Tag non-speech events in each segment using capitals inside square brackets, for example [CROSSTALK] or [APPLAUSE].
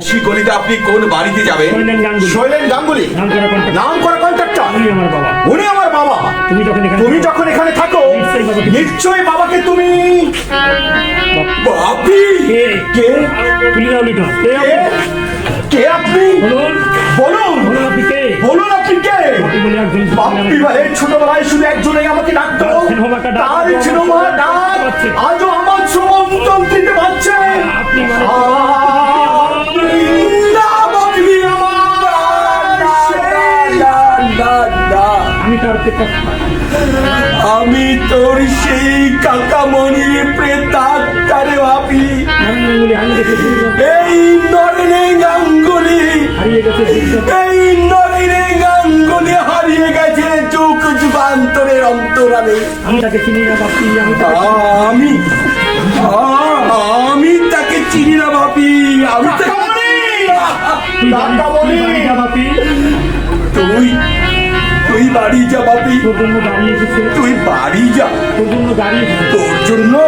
গলিতে আপনি কোন বাড়িতে যাবেন? শৈলেন গাঙ্গুলি। নাম করা কন্ট্রাক্টর। উনি আমার বাবা। উনি আমার বাবা। তুমি যখন এখানে তুমি যখন এখানে থাকো নিশ্চয়ই বাবাকে- তুমি বাপি। কে? কে? আপনি? বলুন। বলুন। আপনি কে? ছোটবেলায় শুধু একজনেই আমাকে ডাকতো। তার সিনেমা আমার ডাক। পাচ্ছে। না, না। আমি তার আমি তোর সেই কাকামণি প্রেতাত্মারে ভাবি এই নরেনে গাঙ্গুলি হারিয়ে গেছে এই নরেনে গাঙ্গুলি হারিয়ে গেছে চোখ যুগান্তরের অন্তরালে আমি তাকে চিনি না বাপি আমি তাকে আমি তাকে চিনি না ভাবি আমি তাকে তুই। তুই বাড়ি যা বাপি তুই বাড়ি যা তোর জন্য গাড়ি এসেছে। তুই বাড়ি যা। তোর জন্য গাড়ি এসেছে। তোর জন্য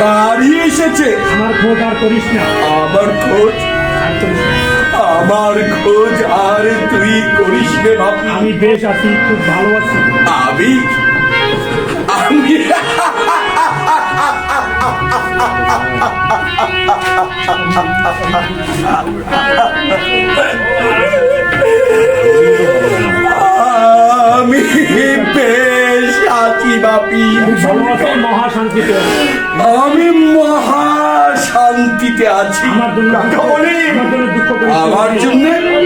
গাড়ি এসেছে। আমার খোঁজ আর করিস না। আমার খোঁজ। আর করিস না। আমার খোঁজ আর তুই করিস রে ভাবি। আমি বেশ আছি খুব ভালো আছি। আমি আমি [LAUGHS] আমি আছি বাপি। ভালো আছি মহা শান্তিতে আমি মহা শান্তিতে আছি। আমার জন্য কাকামণি। আমার জন্য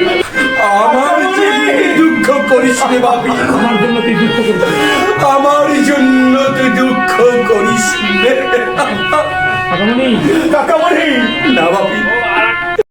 দুঃখ করিস আমার জন্য দুঃখ করিস রে বাপি। আমার জন্য তুই দুঃখ করিস আমার জন্য তুই দুঃখ করিস রে। কাকামণি কাকামণি না বাপি।